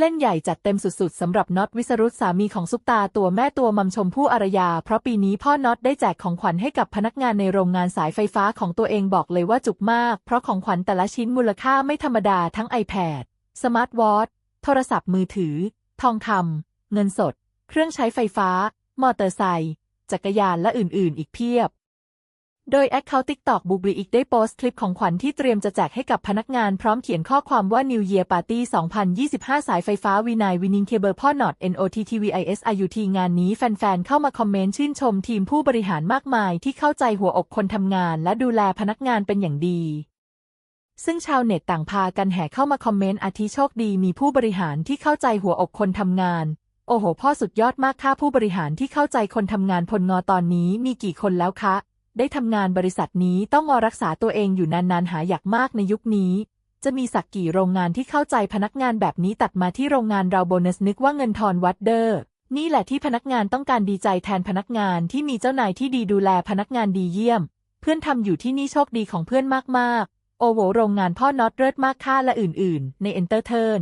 เล่นใหญ่จัดเต็มสุดๆสำหรับน็อตวิสรุตสามีของซุปตาตัวแม่ตัวมัมชมพู่อารยา เพราะปีนี้พ่อน็อตได้แจกของขวัญให้กับพนักงานในโรงงานสายไฟฟ้าของตัวเองบอกเลยว่าจุกมาก เพราะของขวัญแต่ละชิ้นมูลค่าไม่ธรรมดาทั้ง iPad สมาร์ทวอทโทรศัพท์มือถือ ทองคำเงินสด เครื่องใช้ไฟฟ้า มอเตอร์ไซค์จักรยานและอื่นๆ อีกเพียบ โดยแอคเคาท์ติ๊กตอกบูบรีอีกได้โพสต์คลิปของขวัญที่เตรียมจะแจกให้กับพนักงานพร้อมเขียนข้อความว่า New Year Party 2025 สายไฟฟ้าวีนายวินิงเคเบิลพ่อหนอต NOTTVISIUT งานนี้แฟนๆ เข้ามาคอมเมนต์ชื่นชมทีมผู้บริหารมากมายที่เข้าใจหัวอกคนทำงานและดูแลพนักงานเป็นอย่างดีซึ่งชาวเน็ตต่างพากันแห่เข้ามาคอมเมนต์อาทิโชคดีมีผู้บริหารที่เข้าใจหัวอกคนทำงาน โอ้โห พ่อสุดยอดมากค่ะผู้บริหารที่เข้าใจคนทำงานพลงอตอนนี้มีกี่คนแล้วคะ ได้ทำงานบริษัทนี้ต้องอรักษาตัวเองอยู่นานๆหาอยากมากในยุคนี้ จะมีสักกี่โรงงานที่เข้าใจพนักงานแบบนี้ตัดมาที่โรงงานเราโบนัสนึกว่าเงินทอนวัดเดอร์ นี่แหละที่พนักงานต้องการดีใจแทนพนักงานที่มีเจ้านายที่ดีดูแลพนักงานดีเยี่ยม เพื่อนทำอยู่ที่นี่โชคดีของเพื่อนมากๆ โอโหโรงงานพ่อน็อตเลิศมากค่าและอื่นๆ ในเอนเตอร์เทิร์น